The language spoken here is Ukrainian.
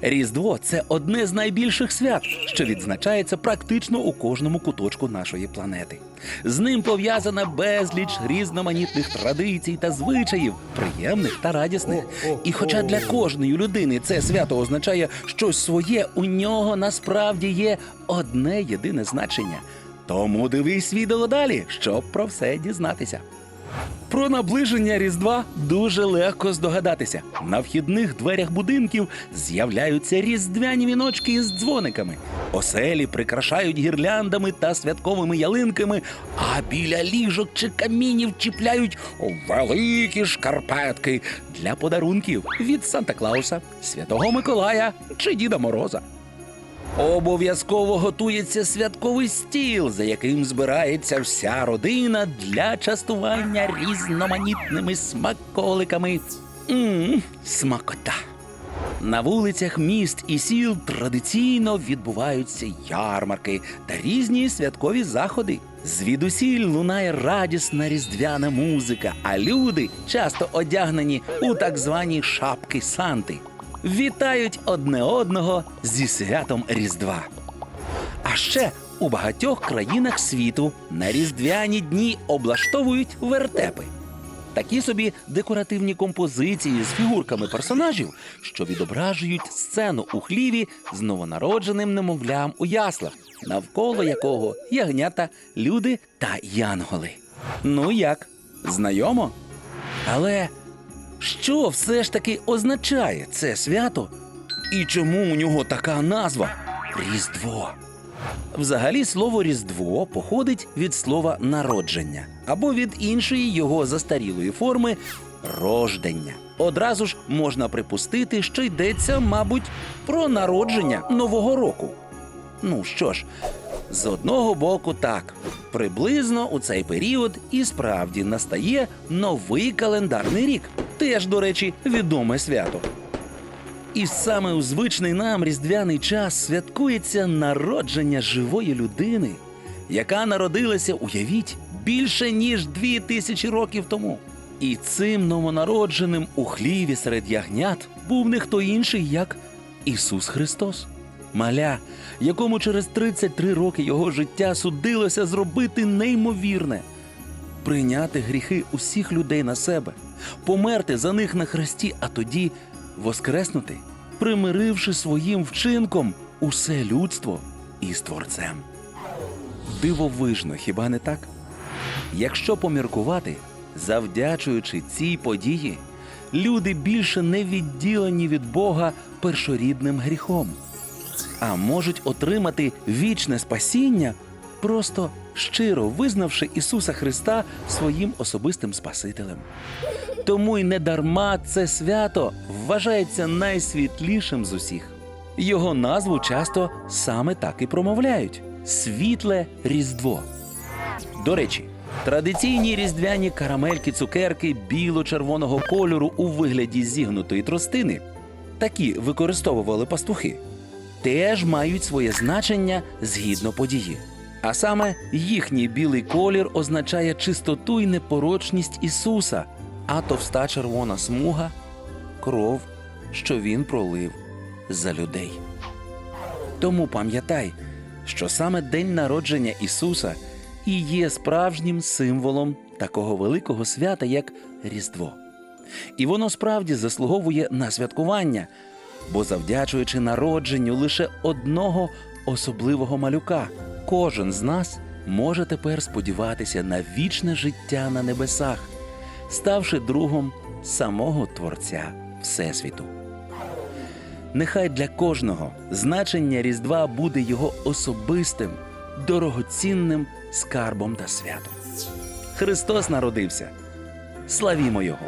Різдво це одне з найбільших свят, що відзначається практично у кожному куточку нашої планети. З ним пов'язана безліч різноманітних традицій та звичаїв, приємних та радісних. І хоча для кожної людини це свято означає щось своє, у нього насправді є одне єдине значення. Тому дивись відео далі, щоб про все дізнатися. Про наближення Різдва дуже легко здогадатися. На вхідних дверях будинків з'являються різдвяні віночки із дзвониками. Оселі прикрашають гірляндами та святковими ялинками, а біля ліжок чи камінів чіпляють великі шкарпетки для подарунків від Санта Клауса, Святого Миколая чи Діда Мороза. Обов'язково готується святковий стіл, за яким збирається вся родина для частування різноманітними смаколиками. Мм, смакота. На вулицях міст і сіл традиційно відбуваються ярмарки та різні святкові заходи. Звідусіль лунає радісна різдвяна музика, а люди, часто одягнені у так звані шапки Санти, вітають одне одного зі святом Різдва. А ще у багатьох країнах світу на різдвяні дні облаштовують вертепи. Такі собі декоративні композиції з фігурками персонажів, що відображують сцену у хліві з новонародженим немовлям у яслах, навколо якого ягнята, люди та янголи. Ну як, знайомо? Але що все ж таки означає це свято? І чому у нього така назва Різдво? Взагалі слово Різдво походить від слова народження або від іншої його застарілої форми рождення. Одразу ж можна припустити, що йдеться, мабуть, про народження Нового року. Ну що ж, з одного боку, так, приблизно у цей період і справді настає новий календарний рік. Теж, до речі, відоме свято. І саме у звичний нам різдвяний час святкується народження живої людини, яка народилася, уявіть, більше ніж дві тисячі років тому. І цим новонародженим у хліві серед ягнят був не хто інший, як Ісус Христос, маля, якому через 33 роки його життя судилося зробити неймовірне прийняти гріхи усіх людей на себе, померти за них на хресті, а тоді воскреснути, примиривши своїм вчинком усе людство із Творцем. Дивовижно, хіба не так? Якщо поміркувати, завдячуючи цій події, люди більше не відділені від Бога першорідним гріхом, а можуть отримати вічне спасіння, просто щиро визнавши Ісуса Христа своїм особистим Спасителем. Тому й недарма це свято вважається найсвітлішим з усіх. Його назву часто саме так і промовляють світле Різдво. До речі, традиційні різдвяні карамельки, цукерки біло-червоного кольору у вигляді зігнутої тростини, такі використовували пастухи, теж мають своє значення згідно події. А саме їхній білий колір означає чистоту й непорочність Ісуса, а товста червона смуга кров, що Він пролив за людей. Тому пам'ятай, що саме день народження Ісуса і є справжнім символом такого великого свята, як Різдво. І воно справді заслуговує на святкування, бо завдячуючи народженню лише одного особливого малюка, кожен з нас може тепер сподіватися на вічне життя на небесах, ставши другом самого Творця Всесвіту. Нехай для кожного значення Різдва буде його особистим, дорогоцінним скарбом та святом. Христос народився. Славімо Його!